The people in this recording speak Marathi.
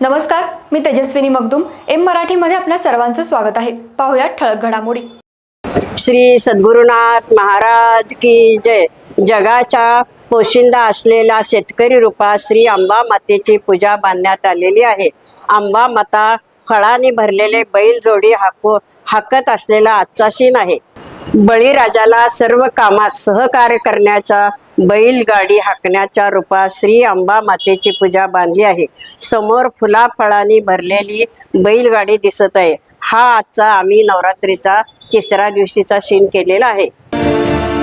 नमस्कार मी तेजस्विनी मगदुम. एम मराठीमध्ये आपल्या सर्वांचं स्वागत आहे. पाहुयात ठळक घडामोडी. श्री सद्गुरुनाथ महाराज की जय. जगाच्या पोशिंदा असलेला शेतकरी रूपात श्री आंबा मातेची पूजा बांधण्यात आलेली आहे. आंबा माता फळाने भरलेले बैल जोडी हाकू हाकत असलेला आजचा सीन आहे. बळीराजाला सर्व कामात सहकार्य करण्याचा बैलगाडी हाकण्याच्या रूपात श्री अंबा मातेची पूजा बांधली आहे. समोर फुला फळांनी भरलेली बैलगाडी दिसत आहे. हा आजचा आम्ही नवरात्रीचा तिसऱ्या दिवशीचा सीन केलेला आहे.